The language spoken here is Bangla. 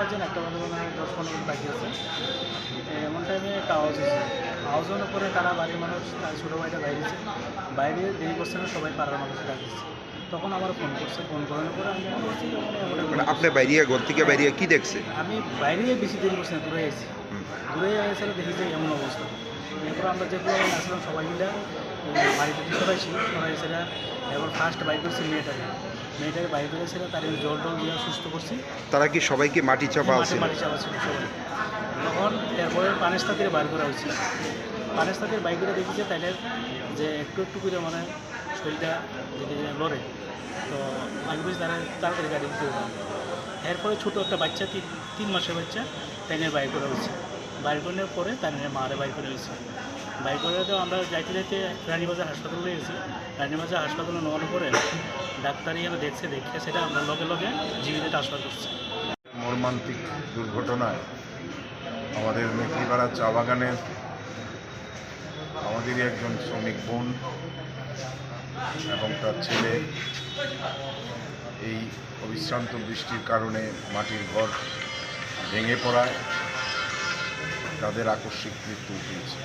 ফোন করে বাকি আছে। এমন টাইমে একটা আওয়াজ হয়েছে আওয়াজ হওয়ার পরে তারা বাড়ির মানুষ তার ছোটো ভাইটা বাইরেছে বাইরে দেরি করছে না সবাই পাড়ার মানুষ ডাকছে তখন আমার ফোন করছে ফোন করানোর পরে আমি মনে করছি মানে আপনি বাইরিয়া ঘর থেকে বাইরিয়া কি দেখছে? আমি বাইরে বেশি দেরি করছি না দূরে আছি হুম। দূরে এসে দেখি যে এমন অবস্থা। এরপর আমরা যেগুলো আসলাম সবাই মিলে বাড়িতে সবাই ছিল সবাই সেটা এবার ফার্স্ট বাইক করছি মেয়েটাকে। মেয়েটাকে বাইক করেছিল তার জল টল দিয়ে সুস্থ করছি। তারা কি সবাইকে মাটি চাপা আছে মাটি চাপা ছিল সবাই। তখন এরপরে পানেস্তা থেকে বাইর করা হয়েছিল। পানেস্তা থেকে বাইক করে দেখেছে তাইলে যে একটু একটু করে মানে শরীরটা দেখে যে লড়ে। তো আমি বুঝি তারা তাড়াতাড়ি গাড়ি দিতে এরপরে ছোটো একটা বাচ্চা তিন তিন মাসের বাচ্চা তাইনের বাইর করা হয়েছে। বাইর করার পরে তাইনের মারে বাইর করে হয়েছে। বাইর আমরা যাইতে যাইতে রানীবাজার হাসপাতালে গেছি। রানীবাজার হাসপাতালে নেওয়ার পরে ডাক্তার এখানে দেখছে, দেখে সেটা আমরা লগে লগে জীবিত ট্রান্সফার করছি। মর্মান্তিক দুর্ঘটনায় আমাদের মেথিপাড়া চা বাগানের আমাদেরই একজন শ্রমিক বোন এবং তার ছেলে এই অবিশ্রান্ত বৃষ্টির কারণে মাটির ঘর ভেঙে পড়ায় তাদের আকস্মিক মৃত্যু হয়েছে।